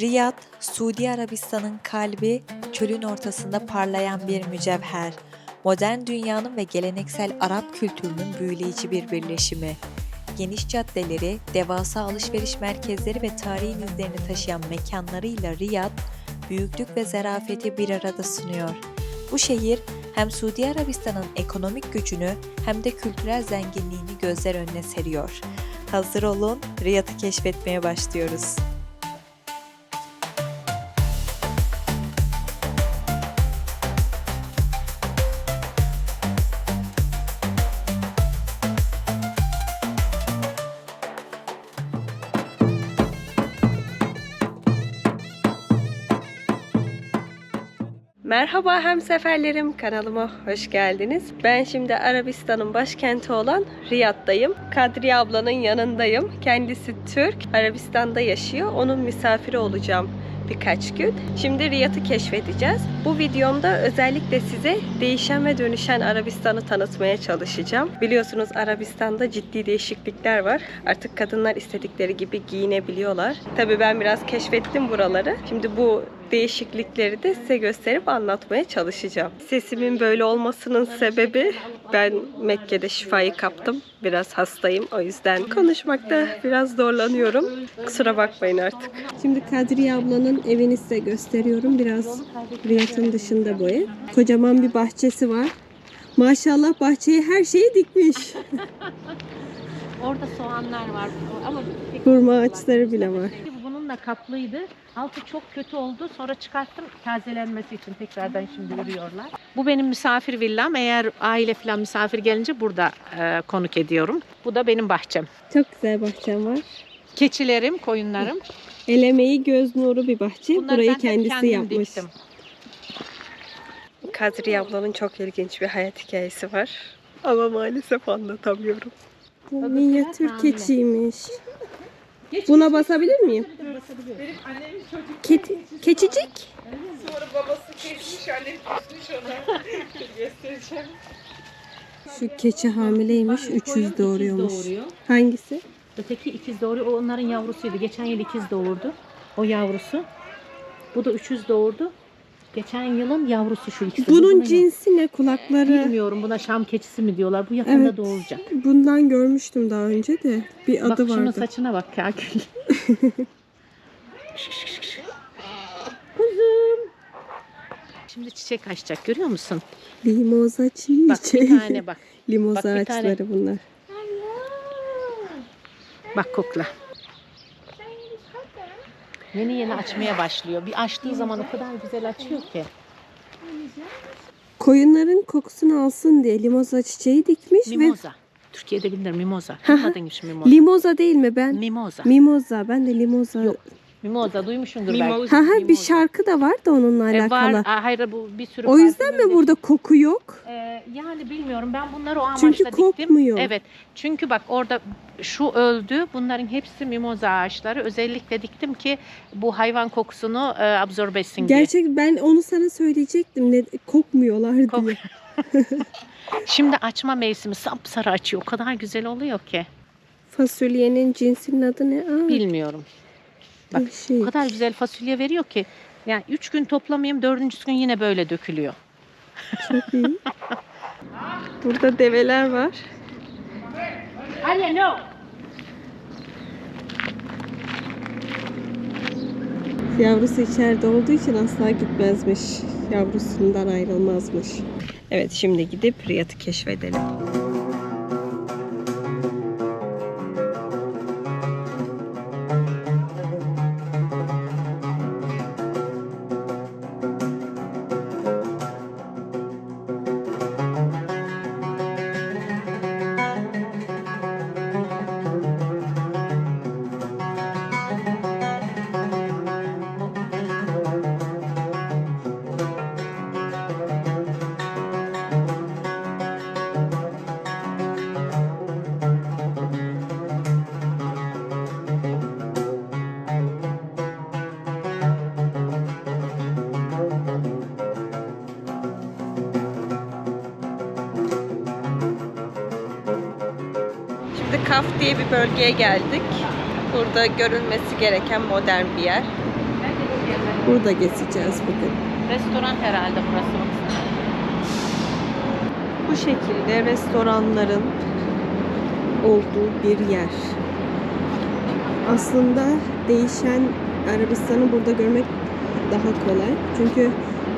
Riyad, Suudi Arabistan'ın kalbi, çölün ortasında parlayan bir mücevher. Modern dünyanın ve geleneksel Arap kültürünün büyüleyici bir birleşimi. Geniş caddeleri, devasa alışveriş merkezleri ve tarihin izlerini taşıyan mekanlarıyla Riyad, büyüklük ve zarafeti bir arada sunuyor. Bu şehir hem Suudi Arabistan'ın ekonomik gücünü hem de kültürel zenginliğini gözler önüne seriyor. Hazır olun, Riyad'ı keşfetmeye başlıyoruz. Merhaba hemseferlerim kanalıma hoş geldiniz. Ben şimdi Arabistan'ın başkenti olan Riyad'dayım. Kadriye ablanın yanındayım. Kendisi Türk, Arabistan'da yaşıyor. Onun misafiri olacağım birkaç gün. Şimdi Riyad'ı keşfedeceğiz. Bu videomda özellikle size değişen ve dönüşen Arabistan'ı tanıtmaya çalışacağım. Biliyorsunuz Arabistan'da ciddi değişiklikler var. Artık kadınlar istedikleri gibi giyinebiliyorlar. Tabii ben biraz keşfettim buraları. Şimdi bu değişiklikleri de size gösterip anlatmaya çalışacağım. Sesimin böyle olmasının sebebi ben Mekke'de şifayı kaptım. Biraz hastayım. O yüzden konuşmakta biraz zorlanıyorum. Kusura bakmayın artık. Şimdi Kadriye ablanın evini size gösteriyorum. Biraz Riyad'ın dışında bu ev. Kocaman bir bahçesi var. Maşallah bahçeye her şeyi dikmiş. Orada soğanlar var ama Hurma ağaçları bile var. Da kaplıydı. Altı çok kötü oldu. Sonra çıkarttım tazelenmesi için tekrardan şimdi örüyorlar. Bu benim misafir villam. Eğer aile falan misafir gelince burada e, konuk ediyorum. Bu da benim bahçem. Çok güzel bahçem var. Keçilerim, koyunlarım. El emeği göz nuru bir bahçe. Bunları Burayı kendisi yapmış. diktim. Kadriye ablanın çok ilginç bir hayat hikayesi var. Ama maalesef anlatamıyorum. Bu minyatür biraz keçiymiş. Buna basabilir miyim? Keti, keçicik. Sonra babası kesmiş, annem kesmiş ona. Göstereceğim. Şu keçi hamileymiş. 300 doğuruyormuş. doğuruyor. Hangisi? Öteki ikiz doğuruyor. O onların yavrusuydu. Geçen yıl ikiz doğurdu. O yavrusu. Bu da 300 doğurdu. Geçen yılın yavrusu şu ikisi. Bu Bunun bunun cinsi ne? Kulakları. Bilmiyorum buna Şam keçisi mi diyorlar. Bu yakında Evet. doğuracak. Bundan görmüştüm daha önce de. Bir Bak adı şunun vardı. saçına bak kakül. Kuzum. Şimdi çiçek açacak görüyor musun? Limoza Bak çiçeği. bir tane bak. Limoza Bak bir tane. ağaçları bunlar. Bak kokla. Yeni yeni açmaya başlıyor. Bir açtığı zaman o kadar güzel açıyor ki. Koyunların kokusunu alsın diye limoza çiçeği dikmiş ve Mimoza. Türkiye'de bilinir mimoza. Duymadınmış mimoza. limoza değil mi ben? Mimoza. Mimoza. Ben de limoza. Yok, Mimoza duymuşsundur Mimoza. belki. Ha ha bir şarkı da var da onunla E, alakalı. var. Aa, hayır bu bir sürü O yüzden parfümün mi de- burada koku yok? Ee, yani bilmiyorum. Ben bunları o amaçla Çünkü diktim. kokmuyor. Evet. Çünkü bak orada şu öldü. Bunların hepsi mimoza ağaçları. Özellikle diktim ki bu hayvan kokusunu e, absorbe etsin diye. Gerçek ben onu sana söyleyecektim. Ne, kokmuyorlar Kok- diye. Şimdi açma mevsimi sapsarı açıyor. O kadar güzel oluyor ki. Fasulyenin cinsinin adı ne? Aa, Bilmiyorum. bak, bir şey. O kadar güzel fasulye veriyor ki. Yani üç gün toplamayayım dördüncü gün yine böyle dökülüyor. Çok iyi. Burada develer var. Anne no. Yavrusu içeride olduğu için asla gitmezmiş. Yavrusundan ayrılmazmış. Evet şimdi gidip Riyad'ı keşfedelim. Kaf diye bir bölgeye geldik. Burada görülmesi gereken modern bir yer. Burada geçeceğiz bugün. Restoran herhalde burası. Bu şekilde restoranların olduğu bir yer. Aslında değişen Arabistan'ı burada görmek daha kolay. Çünkü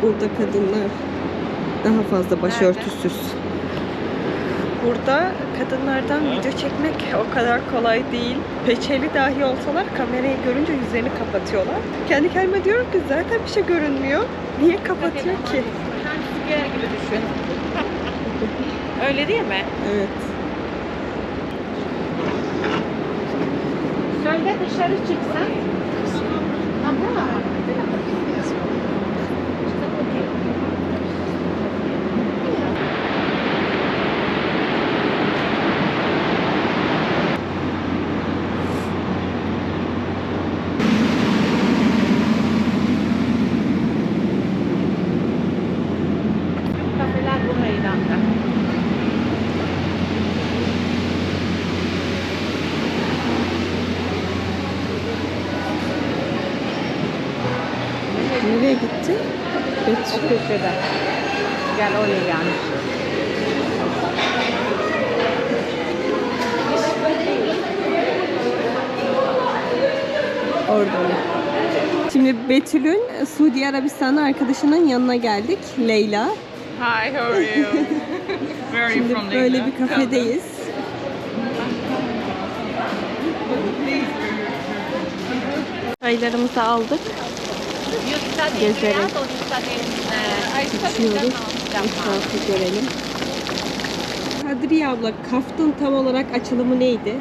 burada kadınlar daha fazla başörtüsüz. Burada kadınlardan video çekmek o kadar kolay değil. Peçeli dahi olsalar kamerayı görünce yüzlerini kapatıyorlar. Kendi kendime diyorum ki zaten bir şey görünmüyor. Niye kapatıyor ki? Hamburger gibi düşün. Öyle değil mi? Evet. Söyle dışarı çıksan. Ama kafeler bu meydanda. Nereye gitti? O köşede. Gel oraya yani. Orada. Şimdi Betül'ün Suudi Arabistan'da arkadaşının yanına geldik. Leyla. Hi, how are you? Where are you Şimdi from, böyle Leyla? bir kafedeyiz. Çaylarımızı aldık. Gezelim. Geçiyoruz. Etrafı görelim. Kadriye abla, kaftın tam olarak açılımı neydi?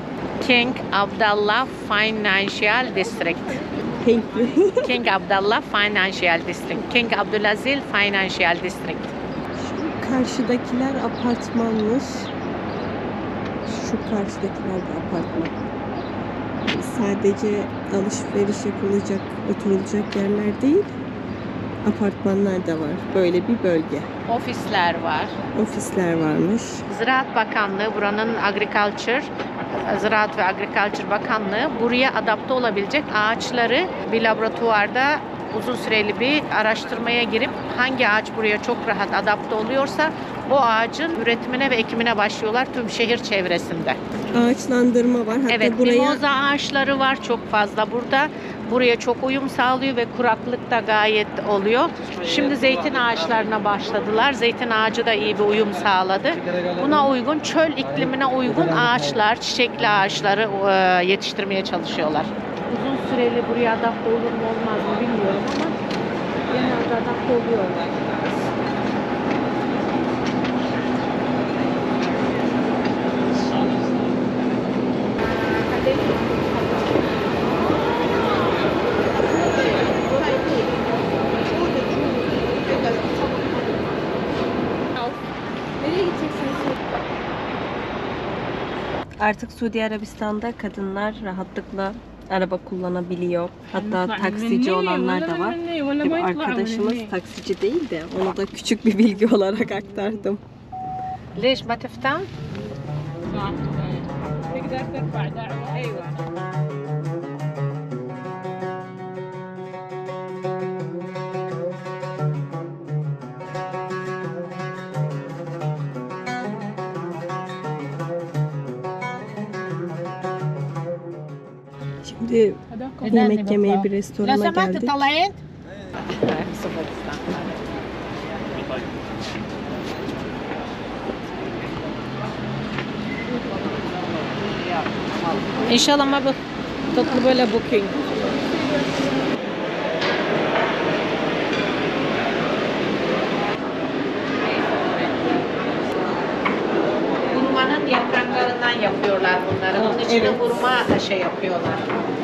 King Abdullah Financial District. Thank you. King Abdullah Financial District. King Abdulaziz Financial District. Şu karşıdakiler apartmanmış. Şu karşıdakiler de apartman. Sadece alışveriş yapılacak, oturulacak yerler değil, apartmanlar da var. Böyle bir bölge. Ofisler var. Ofisler varmış. Ziraat Bakanlığı, buranın Agriculture, Ziraat ve Agriculture Bakanlığı buraya adapte olabilecek ağaçları bir laboratuvarda uzun süreli bir araştırmaya girip hangi ağaç buraya çok rahat adapte oluyorsa o ağacın üretimine ve ekimine başlıyorlar tüm şehir çevresinde. Ağaçlandırma var. Hatta evet, buraya mimoza ağaçları var çok fazla burada. Buraya çok uyum sağlıyor ve kuraklık da gayet oluyor. Şimdi zeytin ağaçlarına başladılar. Zeytin ağacı da iyi bir uyum sağladı. Buna uygun çöl iklimine uygun ağaçlar, çiçekli ağaçları e, yetiştirmeye çalışıyorlar. Uzun süreli buraya adapte olur mu olmaz mı bilmiyorum ama genelde adapte oluyorlar. artık Suudi Arabistan'da kadınlar rahatlıkla araba kullanabiliyor. Hatta taksici olanlar da var. Tabii arkadaşımız taksici değil de onu da küçük bir bilgi olarak aktardım. ليش ما تفتح؟ تقدر ترفع دعوة أيوة sürekli yemek yemeye bir restorana geldik. İnşallah ama bu tatlı böyle booking. Hurmanın yapraklarından yapıyorlar bunları. Onun için evet. hurma şey yapıyorlar.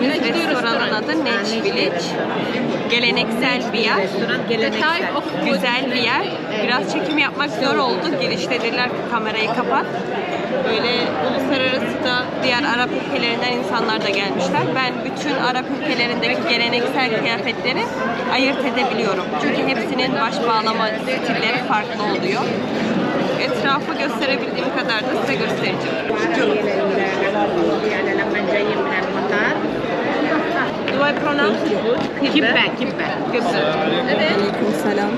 Geldiğimiz restoranın adı Neşvili. Geleneksel bir yer. Geleneksel. Güzel bir yer. Biraz çekim yapmak zor oldu. Girişte dediler ki kamerayı kapat. Böyle uluslararası da diğer Arap ülkelerinden insanlar da gelmişler. Ben bütün Arap ülkelerindeki geleneksel kıyafetleri ayırt edebiliyorum. Çünkü hepsinin baş bağlama stilleri farklı oluyor. Etrafı gösterebildiğim kadar da size göstereceğim. I pronounce it good? Kibbeh. Kibbeh. Kibbeh. Evet. Aleyküm selam.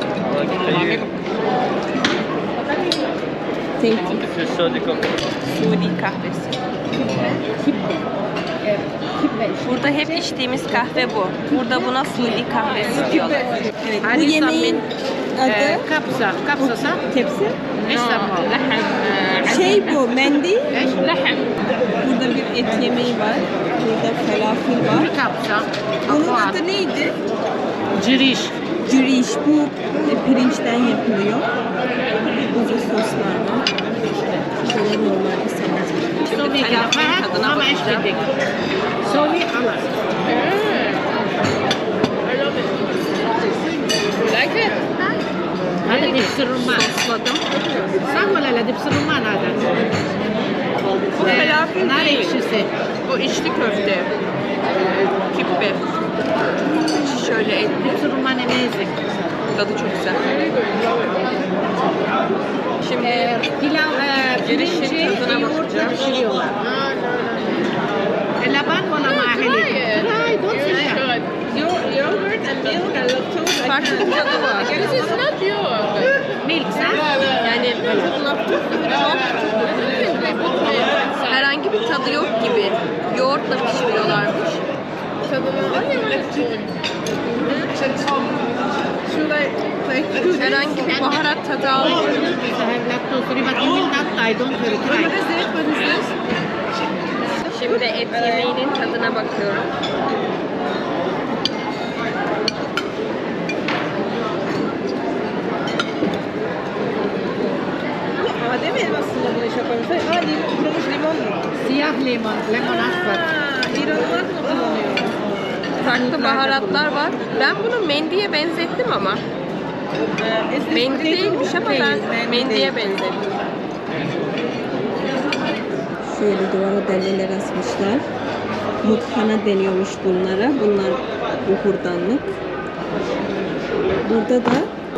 Thank you. This kahvesi. Suudi kahvesi. Kibbeh. Burada hep içtiğimiz kahve bu. Burada buna Suudi kahvesi diyorlar. Evet, bu yemeğin adı? Ee, e, kapsa. Kapsasa? Tepsi? No. Şey bu, mendi. Burada bir et yemeği var. Burada falafel var. kapsa. Bunun adı neydi? Ciriş. Cüriş. Bu e, pirinçten yapılıyor. Burada soslar var. Şöyle normal bir salata. سوي Falafelin كفاءة tadına وما ايش bakacağım. بدك سوي خلاص هذا دبس الرمان Sosladım. صح ولا لا دبس الرمان هذا Felaket ee, Nar değil. ekşisi. Bu içli köfte. Ee, Kibbe. Şöyle etli. Hepsi Rumane. Tadı çok güzel. Şimdi Ee, pilav, e, pirinci tadına yoğurtla bakacağım. pişiriyorlar. E, bana mahali. Try, don't say that. Yo- yogurt and milk and lactose. I Farklı bir tadı var. This is not yogurt. Milk, ha? Yani lactose. Lactose herhangi bir tadı yok gibi. Yoğurtla pişiriyorlarmış. This? Herhangi bir baharat tadı this? Şimdi et yemeğinin tadına bakıyorum. Badem elmasıyla yapıyormuşlar. Aa limon, kurumuş limon mu? siyah limon lemon asfalt Aa, İranlılar mı kullanıyor? Farklı baharatlar var. Ben bunu mendiye benzettim ama. Ee, Mendi değilmiş ama Değil, ben mendi mendiye benzettim. Şöyle duvara delleler asmışlar. Muthana deniyormuş bunlara. Bunlar buhurdanlık. Burada da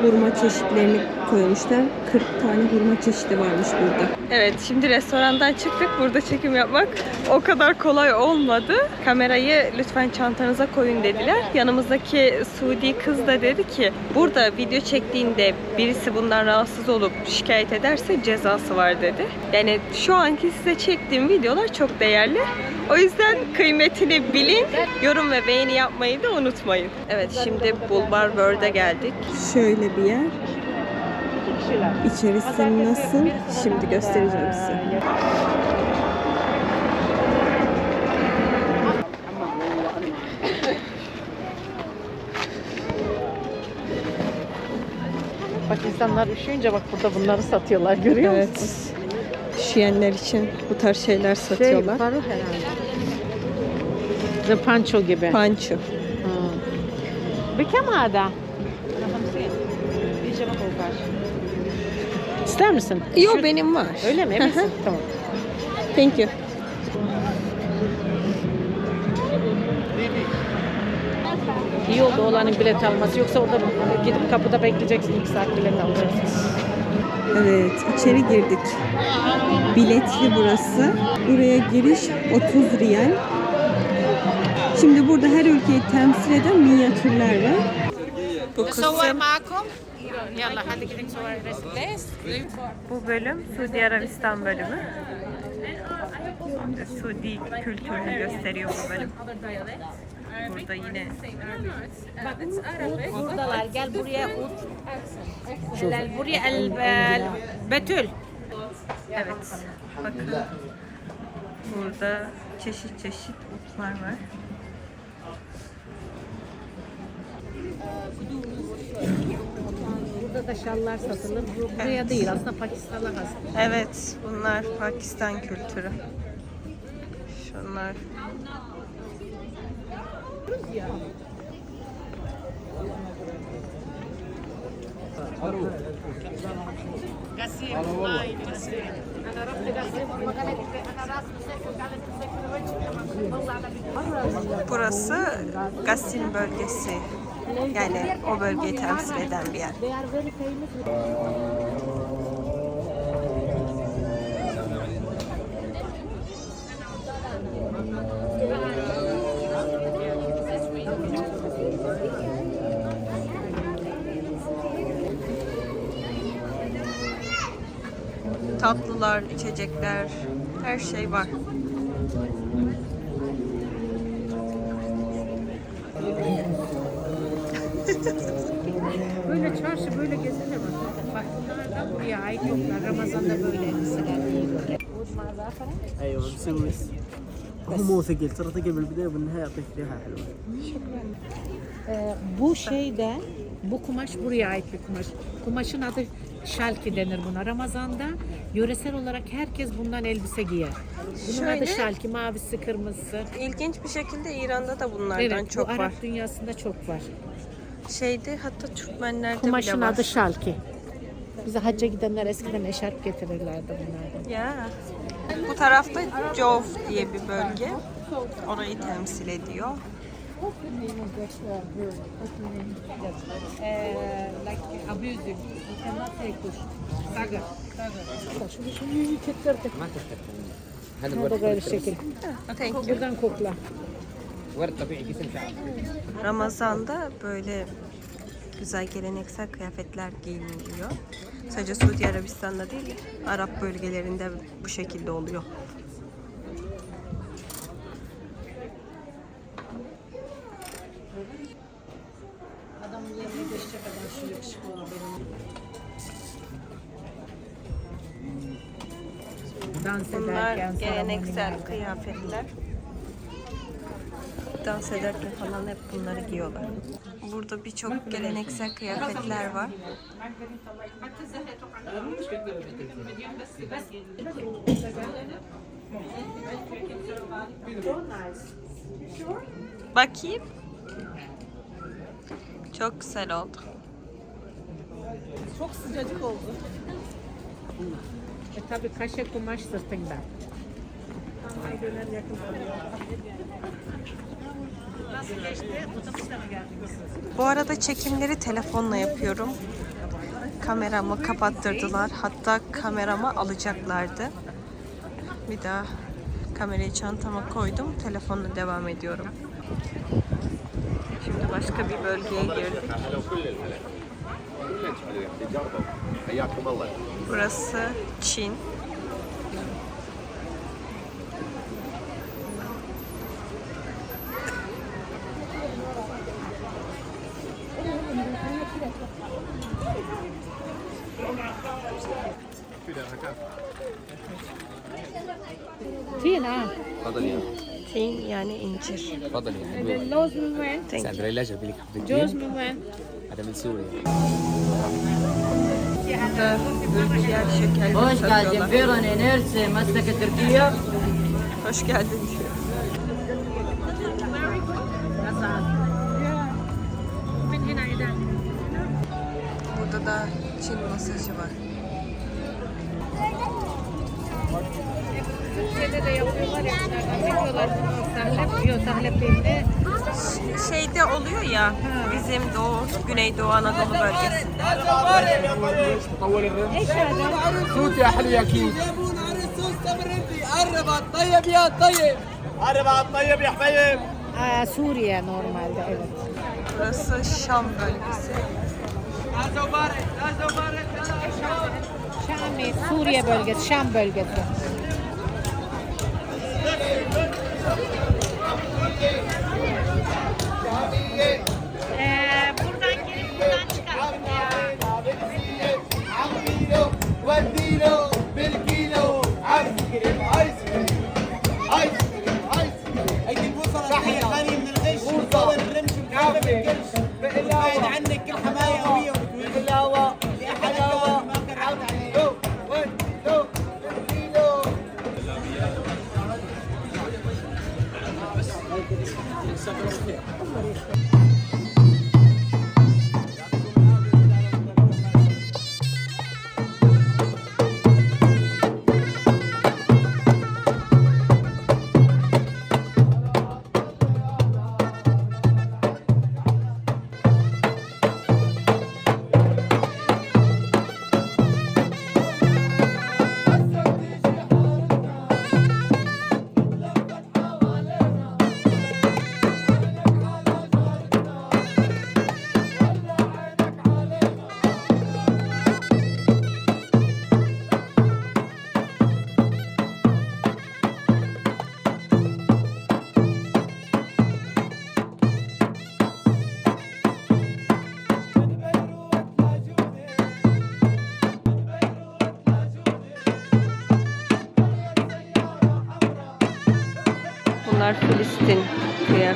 hurma çeşitlerini koymuşlar. 40 tane hurma çeşidi varmış burada. Evet şimdi restorandan çıktık. Burada çekim yapmak o kadar kolay olmadı. Kamerayı lütfen çantanıza koyun dediler. Yanımızdaki Suudi kız da dedi ki burada video çektiğinde birisi bundan rahatsız olup şikayet ederse cezası var dedi. Yani şu anki size çektiğim videolar çok değerli. O yüzden kıymetini bilin. Yorum ve beğeni yapmayı da unutmayın. Evet şimdi Bulbar World'e geldik. Şöyle bir yer. İçerisi nasıl? Şimdi göstereceğim size. bak insanlar üşüyünce bak burada bunları satıyorlar görüyor musun? Evet. Üşüyenler için bu tarz şeyler satıyorlar. Şey, paru herhalde. The pancho gibi. Panço. Bekam hada. İster misin? Yo benim var. Öyle mi? Eminsin? tamam. Thank you. İyi oldu oğlanın bilet alması. Yoksa orada gidip kapıda bekleyeceksin. iki saat bilet alacaksın. Evet, içeri girdik. Biletli burası. Buraya giriş 30 riyal. Şimdi burada her ülkeyi temsil eden minyatürler var. Bu kısım Yallah hadi gidelim sonra Bu bölüm Suudi Arabistan bölümü. Suudi kültürünü gösteriyor bu bölüm. Burada yine Buradalar gel buraya ut. Gel buraya el Betül. evet bakın burada çeşit çeşit utlar var. Burada da şallar satılır. Bu buraya değil aslında Pakistan'a has. Evet bunlar Pakistan kültürü. Şunlar. Burası Gassin bölgesi. Yani o bölgeyi temsil eden bir yer. Tatlılar, içecekler, her şey var. Böyle çarşı böyle gezilir mi? Bak bunlar da buraya ait yoklar. Ramazan'da böyle elbiseler giyiyorlar. ايوه مسوي هو مو ثقيل ترى ثقيل بالبدايه وبالنهايه يعطيك ريحه حلوه Ee, bu şey de bu kumaş buraya ait bir kumaş. Kumaşın adı şalki denir buna. Ramazan'da yöresel olarak herkes bundan elbise giyer. Bunun Şöyle- adı şalki, mavisi, kırmızısı. İlginç bir şekilde İran'da da bunlardan Evet, çok bu Arap var. dünyasında çok var. şeyde hatta Türkmenlerde Kumaşın bile var. adı şalki. Bize hacca gidenler eskiden eşarp getirirlerdi bunlardan. Ya. Bu tarafta Jov diye bir bölge. Orayı temsil ediyor. Hadi böyle şekil. Buradan kokla. Ramazan'da böyle güzel geleneksel kıyafetler giyiniliyor. Sadece Suudi Arabistan'da değil, Arap bölgelerinde bu şekilde oluyor. Bunlar geleneksel kıyafetler. Dans ederken falan hep bunları giyiyorlar. Burada birçok geleneksel kıyafetler var. Bakayım. Çok güzel oldu. Çok sıcacık oldu. E tabi kaşe kumaş sırtında. Nasıl geçti? Otobüsle mi geldiniz? Bu arada çekimleri telefonla yapıyorum. Kameramı kapattırdılar. Hatta kameramı alacaklardı. Bir daha kamerayı çantama koydum. Telefonla devam ediyorum. Şimdi başka bir bölgeye girdik. Burası Çin. يعني انجير اتفضل اللوز من وين؟ ثانك يو سندريلا جايب لك حبتين جوز من وين؟ هذا من سوريا هذا تركيا بشكل خوش قاعدين فيرون انيرسي مسلك تركيا خوش قاعدين من هنا عدالي وده ده تشين مسج بقى oluyor ya bizim Doğu, Güneydoğu Anadolu bölgesinde. Tut ya Haliyaki. Suriye normalde evet. Burası Şam bölgesi. Şam, Suriye bölgesi, Şam bölgesi. Anh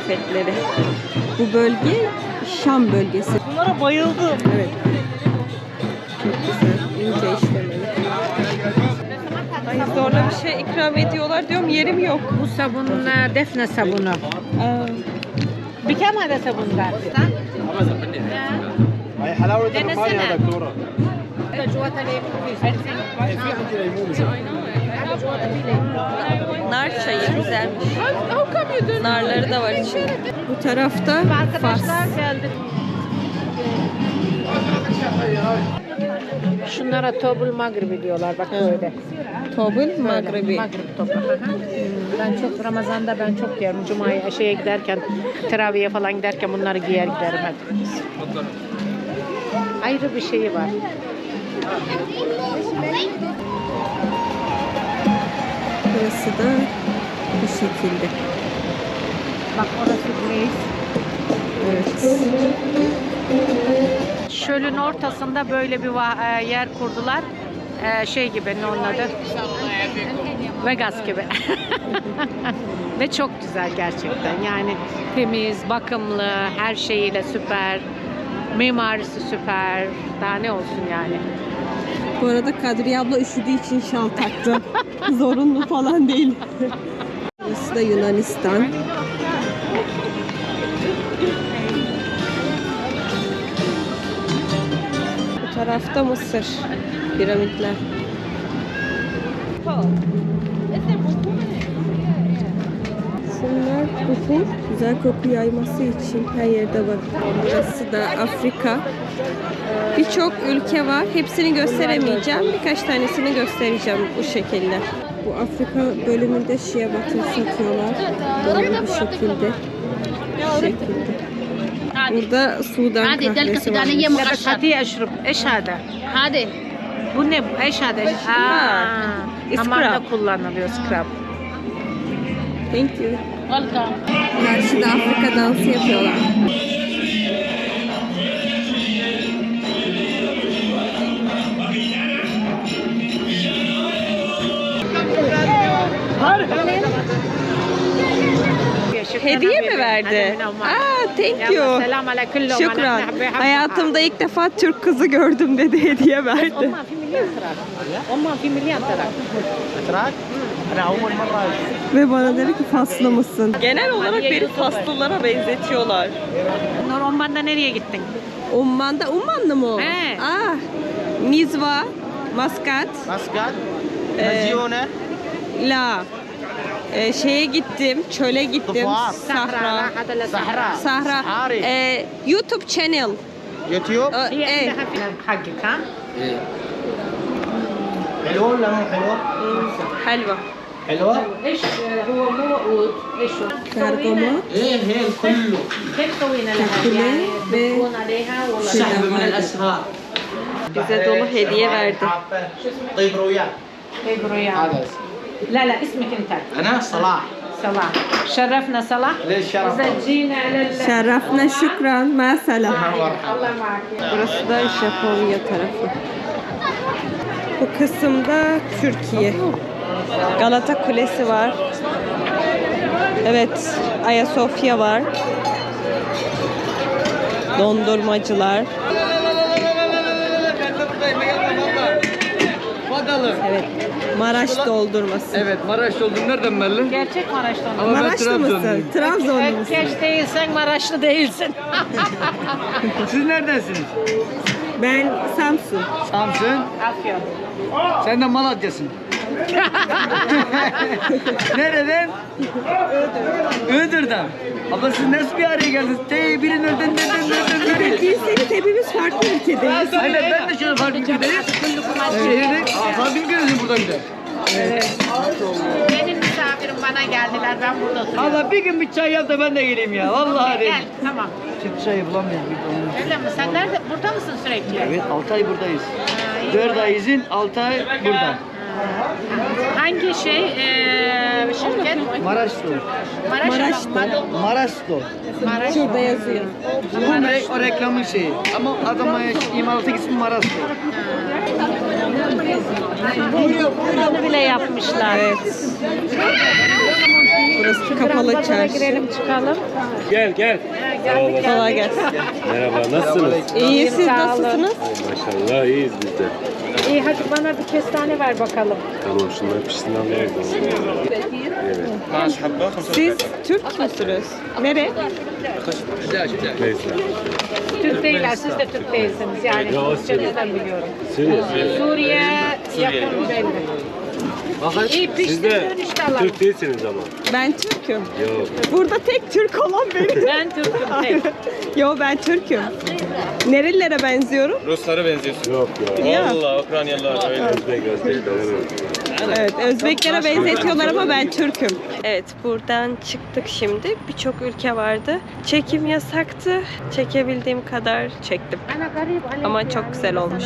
kıyafetleri. Bu bölge Şam bölgesi. Bunlara bayıldım. Evet. Çok güzel. İnce işlemeli. Ay zorla bir şey ikram ediyorlar diyorum yerim yok. Bu sabun e, defne sabunu. Aa, Bikam hada sabun gati. هاي حلاوه ده الرمان يا نسمع. دكتوره nar çayı güzelmiş. Narları da var içinde. Bu tarafta Fas. Arkadaşlar geldi. Şunlara tobul magribi diyorlar bak böyle. Tobul Böyle, magrebi. Magrib hı. Ben çok Ramazan'da ben çok giyerim. Cuma'ya şeye giderken, teraviye falan giderken bunları giyer giderim hep. Ayrı bir şeyi var. Burası da bu şekilde. Bak orası Grace. Evet. Çölün ortasında böyle bir e, yer kurdular. E, şey gibi ne onun adı? Vegas gibi. Ve çok güzel gerçekten. Yani temiz, bakımlı, her şeyiyle süper. Mimarisi süper. Daha ne olsun yani. Bu arada Kadriye abla üşüdüğü için şal taktı. Zorunlu falan değil. Burası da Yunanistan. Bu tarafta Mısır piramitler. Şunlar buhur. Güzel koku yayması için her yerde var. Burası da Afrika. Birçok ülke var. Hepsini gösteremeyeceğim. Birkaç tanesini göstereceğim bu şekilde. Bu Afrika bölümünde şia batır satıyorlar. Böyle bir şekilde. Bu şekilde. Burada Sudan kahvesi var. Hadi eşrub. Eş hada. Hadi. Bu ne? Eş hada. Aa. Hamamda kullanılıyor scrub. Thank you. Welcome. Karşıda Afrika dansı yapıyorlar. Hediye mi verdi? Aa, thank you. Şükran. Hayatımda ilk defa Türk kızı gördüm dedi hediye verdi. Ve bana dedi ki faslı mısın? Genel olarak beni faslılara benzetiyorlar. Nur Umman'da nereye gittin? Umman'da, Ummanlı mı? He. Ah, Aa, Nizva, Maskat. Maskat, ee, Hazione. La Ee, şeye gittim, çöle gittim. Duvar. Sahra. Hada la Sahra. Sahra. Sahari. Ee, YouTube channel. يوتيوب Ee, هي e, عندها في حقك ها؟ حلوه ولا مو حلوه؟ helva. حلوه؟ ايش هو مو عود ايش هو؟ Bergama, ايه هي كله كيف سوينا لها Kakule يعني ve تكون عليها ولا سحب من vardı. الاسرار Bize dolu hediye verdi. طيب رويال طيب رياض هذا اسمه. لا لا اسمك انت انا صلاح صلاح شرفنا صلاح ليش شرف اذا تجينا على ال- Şerrafna şükran, mesela. الله معك Burası da Japonya tarafı. Bu kısımda Türkiye. Galata Kulesi var. Evet, Ayasofya var. Dondurmacılar. Evet, Maraş doldurması. Evet Maraş oldun nereden belli? Gerçek Maraş'tan. Ama ben Maraşlı mısın? Trabzonluyum. Trabzonlu musun? Ökkeş değilsen Maraşlı değilsin. Siz neredensiniz? Ben Samsun. Samsun. Afyon. Sen de Malatya'sın. Nereden? Iğdır'dan. Abla siz nasıl bir araya geldiniz? Te, biri nereden nereden nereden biri. Değilseniz hepimiz farklı ülkedeyiz. Aynen ben de şöyle farklı ülkedeyim. Şehirde farklı ülkedeyim burada bir de. Benim misafirim bana geldiler. Ben burada oturuyorum. Abla bir gün bir çay yap da ben de geleyim ya. Vallahi değil. Gel tamam. Çift çay bulamıyoruz bir de onun. Öyle mi? Sen nerede? Burada mısın sürekli? Evet 6 ay buradayız. 4 ay izin 6 ay burada. Hangi şey eee şirket? Maraş Maraş'ta. Maraş. Maraş'ta. Maraş. Şurada yazıyor. Bu re- o reklamın şeyi. Ama adama imalatı ismi Maraş'ta. Bunu bile yapmışlar. Evet. Burası kapalı çarşı. girelim çıkalım. Gel gel. Kolay gelsin. Merhaba nasılsınız? İyi siz nasılsınız? Maşallah iyiyiz biz de. İyi hadi bana bir kestane ver bakalım. Tamam şunlar pişsin al nerede? Evet. Siz Türk müsünüz? Nere? Neyse. Türk değiller, siz de Türk değilsiniz yani. Türkçenizden biliyorum. Sürüyor. Suriye yakın belli. İyi Siz pişti de dönüşte alalım. Türk değilsiniz ama. Ben Türk'üm. Yok. Burada tek Türk olan benim. Ben Türk'üm tek. Yo ben Türk'üm. Nerelilere benziyorum? Ruslara benziyorsun. Yok ya. Ya. Allah Ukraynalılar öyle. Özbek Özbek evet. Özbeklere benzetiyorlar ama ben Türk'üm. Evet buradan çıktık şimdi. Birçok ülke vardı. Çekim yasaktı. Çekebildiğim kadar çektim. Ama çok güzel olmuş.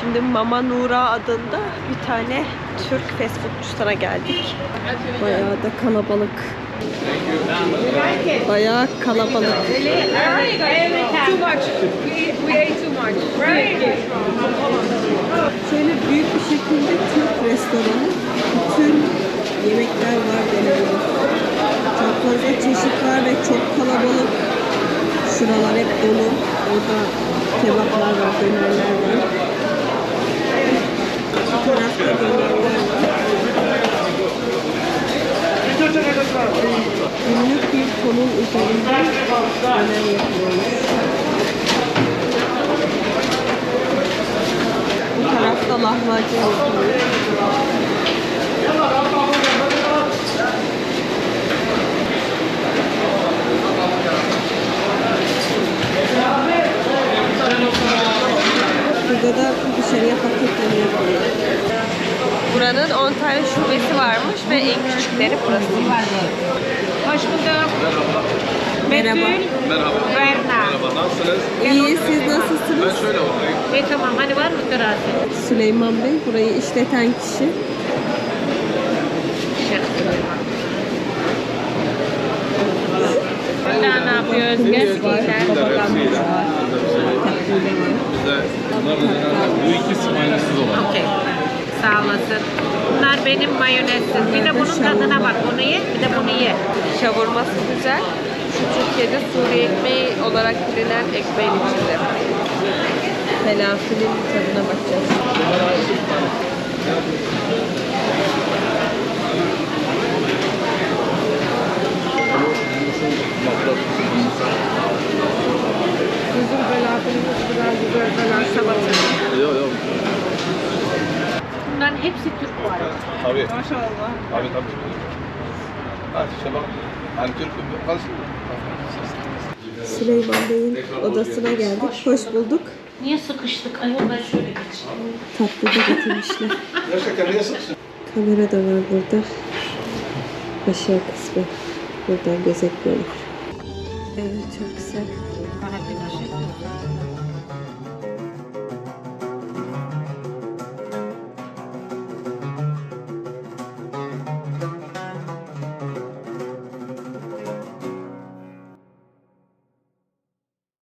Şimdi Mama Nura adında bir tane Türk fast foodçusuna geldik. Bayağı da kalabalık. Bayağı kalabalık. Şöyle büyük bir şekilde Türk restoranı. Bütün yemekler var denebilir. Çok fazla çeşit var ve çok kalabalık. Şuralar hep dolu. Orada kebaplar var, dönerler var. Bu tarafta dönerler var. Günlük bir tonun üzerinde döner yapılıyormuş. Tarafta lahmacun yapılıyor. Burada da dışarıya paketleme yapılıyor. Buranın 10 tane şubesi varmış ve en küçükleri burasıymış. Hoş bulduk. Merhaba. Merhaba. Verna. Nasılsınız? İyi, siz nasılsınız? Şöyle oturayım. İyi tamam hani var mı terazi? Süleyman Bey, burayı işleten kişi. Ne yapıyor. Bu ikisi mayonezsiz olan. Okey. Sağ olasın. Bunlar benim mayonezsiz. Bir de bunun tadına bak. Bunu ye, bir de bunu ye. Şavurması güzel. Şu Türkiye'de Suriye ekmeği olarak bilinen ekmeğin içinde. Felafilin tadına bakacağız. Bizim falafelimiz biraz güzel falan salatı. Yok yok. Bunların hepsi Türk bu arada. Tabii. Maşallah. Tabii tabii. Hadi şabak. Süleyman Bey'in odasına geldik. Hoş bulduk. Niye sıkıştık? Ayol ben şöyle geçeyim. Tatlı da getirmişler. Kamera da var burada. Aşağı kısmı. Buradan gözetliyorlar. Evet çok güzel.